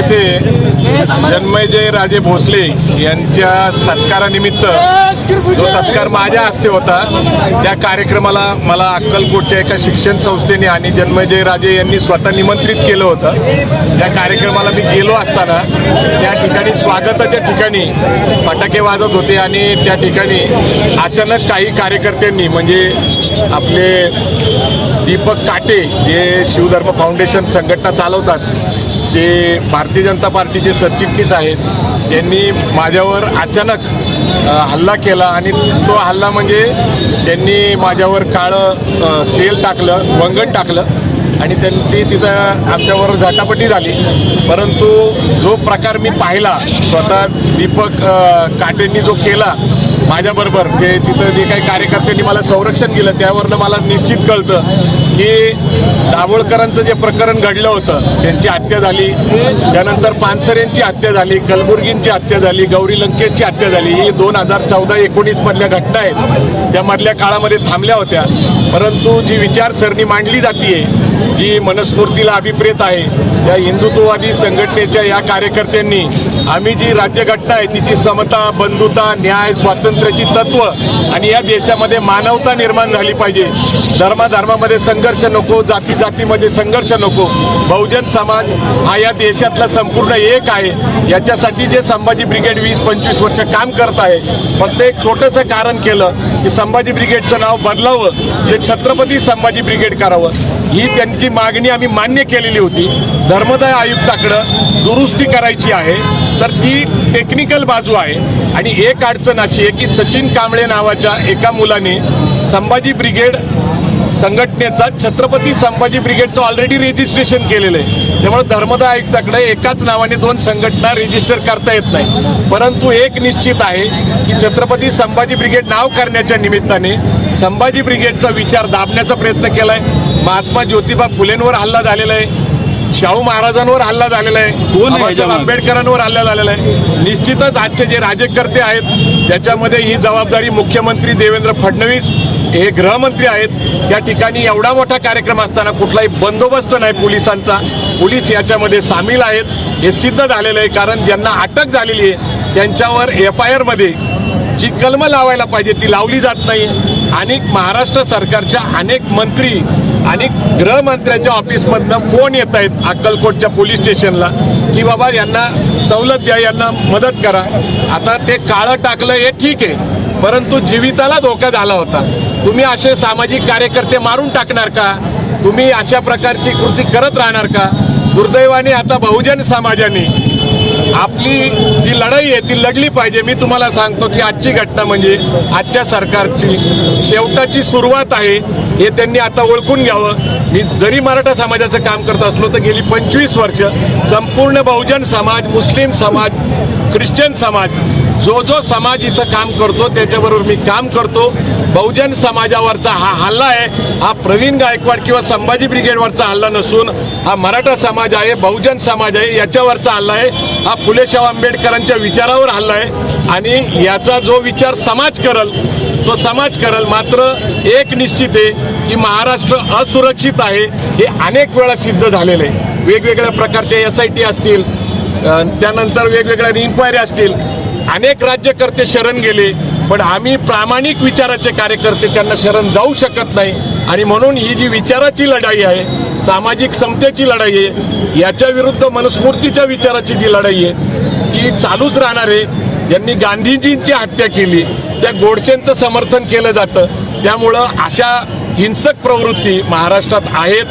येथे जन्मयजय राजे भोसले यांच्या सत्कारानिमित्त जो सत्कार माझ्या हस्ते होता त्या कार्यक्रमाला मला अक्कलकोटच्या एका शिक्षण संस्थेने आणि जन्मयजय राजे यांनी स्वतः निमंत्रित केलं होतं. त्या कार्यक्रमाला मी गेलो असताना त्या ठिकाणी स्वागताच्या ठिकाणी फटाके वाजत होते आणि त्या ठिकाणी अचानक काही कार्यकर्त्यांनी म्हणजे आपले दीपक काटे जे शिवधर्म फाउंडेशन संघटना चालवतात ते भारतीय जनता पार्टीचे सरचिटणीस आहेत त्यांनी माझ्यावर अचानक हल्ला केला आणि तो हल्ला म्हणजे त्यांनी माझ्यावर काळं तेल टाकलं वंगण टाकलं. आणि त्यांची तिथं आमच्यावर झटापटी झाली. परंतु जो प्रकार मी पाहिला स्वतः दीपक काटेंनी जो केला माझ्याबरोबर ते तिथं जे काही कार्यकर्त्यांनी मला संरक्षण दिलं त्यावरनं मला निश्चित कळतं की दाभोळकरांचं जे प्रकरण घडलं होतं त्यांची हत्या झाली. त्यानंतर पानसरेंची हत्या झाली कलबुर्गींची हत्या झाली गौरी लंकेशची हत्या झाली. ही दोन हजार चौदा एकोणीसमधल्या घटना आहेत. त्या मधल्या काळामध्ये थांबल्या होत्या. परंतु जी विचारसरणी मांडली जाते जी मनस्फूर्तीला अभिप्रेत आहे या हिंदुत्ववादी संघटनेच्या या कार्यकर्त्यांनी आम्ही जी राज्यघटना आहे तिची समता बंधुता न्याय स्वातंत्र्याची तत्व आणि या देशामध्ये मानवता निर्माण झाली पाहिजे. धर्माधर्मामध्ये संघर्ष नको जाती जातीमध्ये संघर्ष नको. बहुजन समाज हा या देशातला संपूर्ण एक आहे. याच्यासाठी जे संभाजी ब्रिगेड वीस पंचवीस वर्ष काम करत आहे फक्त एक छोटंसं कारण केलं की संभाजी ब्रिगेडचं नाव बदलावं ते छत्रपती संभाजी ब्रिगेड करावं. ही त्यांची मागणी आम्ही मान्य केलेली होती धर्मदाय आयुक्ताकडं दुरुस्ती करायची आहे तर ती टेक्निकल बाजू आहे. आणि एक अडचण अशी आहे की सचिन कांबळे नावाच्या एका मुलाने संभाजी ब्रिगेड संघटनेचा छत्रपती संभाजी ब्रिगेडचं ऑलरेडी रेजिस्ट्रेशन केलेलं आहे. त्यामुळे धर्मदाय आयुक्ताकडे एकाच नावाने दोन संघटना रेजिस्टर करता येत नाही. परंतु एक निश्चित आहे की छत्रपती संभाजी ब्रिगेड नाव करण्याच्या निमित्ताने संभाजी ब्रिगेडचा विचार दाबण्याचा प्रयत्न केलाय. महात्मा ज्योतिबा फुलेंवर हल्ला झालेला आहे. शाहू महाराजांवर हल्ला झालेला आहे. आहे? आंबेडकरांवर हल्ला झालेला आहे. निश्चितच आजचे जे राज्यकर्ते आहेत त्याच्यामध्ये ही जबाबदारी मुख्यमंत्री देवेंद्र फडणवीस हे गृहमंत्री आहेत. त्या ठिकाणी एवढा मोठा कार्यक्रम असताना कुठलाही बंदोबस्त नाही पोलिसांचा. पोलीस याच्यामध्ये सामील आहेत. हे सिद्ध झालेलं आहे. कारण ज्यांना अटक झालेली आहे त्यांच्यावर एफ आय आरमध्ये जी कलमं लावायला पाहिजे ती लावली जात नाही. आणि महाराष्ट्र सरकारच्या अनेक मंत्री आणि गृहमंत्र्याच्या ऑफिसमधनं फोन येत आहेत अक्कलकोटच्या पोलीस स्टेशनला की बाबा यांना सवलत द्या यांना मदत करा. आता ते काळं टाकलं हे ठीक आहे. परंतु जीविताला धोका झाला होता. तुम्ही असे सामाजिक कार्यकर्ते मारून टाकणार का? तुम्ही अशा प्रकारची कृती करत राहणार का? दुर्दैवाने आता बहुजन समाजाने आपली जी लढाई आहे ती लढली पाहिजे. मी तुम्हाला सांगतो की आजची घटना म्हणजे आजच्या सरकारची शेवटाची सुरुवात आहे हे त्यांनी आता ओळखून घ्यावं. मी जरी मराठा समाजाचं काम करत असलो तर गेली पंचवीस वर्ष संपूर्ण बहुजन समाज मुस्लिम समाज ख्रिश्चन समाज जो जो समाज इथं काम करतो त्याच्याबरोबर मी काम करतो. बहुजन समाजावरचा हा हल्ला आहे. हा प्रवीण गायकवाड किंवा संभाजी ब्रिगेडवरचा हल्ला नसून हा मराठा समाज आहे बहुजन समाज आहे याच्यावरचा हल्ला आहे. हा फुलेशाह आंबेडकरांच्या विचारावर हल्ला आहे. आणि याचा जो विचार समाज करल तो समाज करल मात्र एक निश्चित आहे की महाराष्ट्र असुरक्षित आहे. हे अनेक वेळा सिद्ध झालेलं आहे. वेगवेगळ्या प्रकारचे एस आय टी असतील त्यानंतर वेगवेगळ्या इन्क्वायरी असतील. अनेक राज्यकर्ते शरण गेले पण आम्ही प्रामाणिक विचाराचे कार्यकर्ते त्यांना शरण जाऊ शकत नाही. आणि म्हणून ही जी विचाराची लढाई आहे सामाजिक समतेची लढाई आहे याच्या विरुद्ध मनस्फूर्तीच्या विचाराची जी लढाई आहे ती चालूच राहणार आहे. ज्यांनी गांधीजींची हत्या केली त्या गोडसेंचं समर्थन केलं जातं. त्यामुळं अशा हिंसक प्रवृत्ती महाराष्ट्रात आहेत.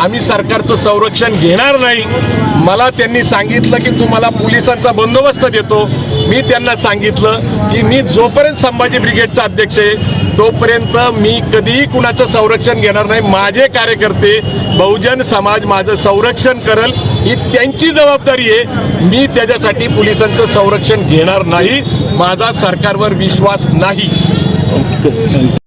आम्ही सरकारचं संरक्षण घेणार नाही. मला त्यांनी सांगितलं की तुम्हाला पोलिसांचा बंदोबस्त देतो. मी त्यांना सांगितलं की मी जोपर्यंत संभाजी ब्रिगेडचा अध्यक्ष आहे तोपर्यंत मी कधीही कुणाचं संरक्षण घेणार नाही. माझे कार्यकर्ते बहुजन समाज माझं संरक्षण करल ही त्यांची जबाबदारी आहे. मी त्याच्यासाठी पोलिसांचं संरक्षण घेणार नाही. माझा सरकारवर विश्वास नाही.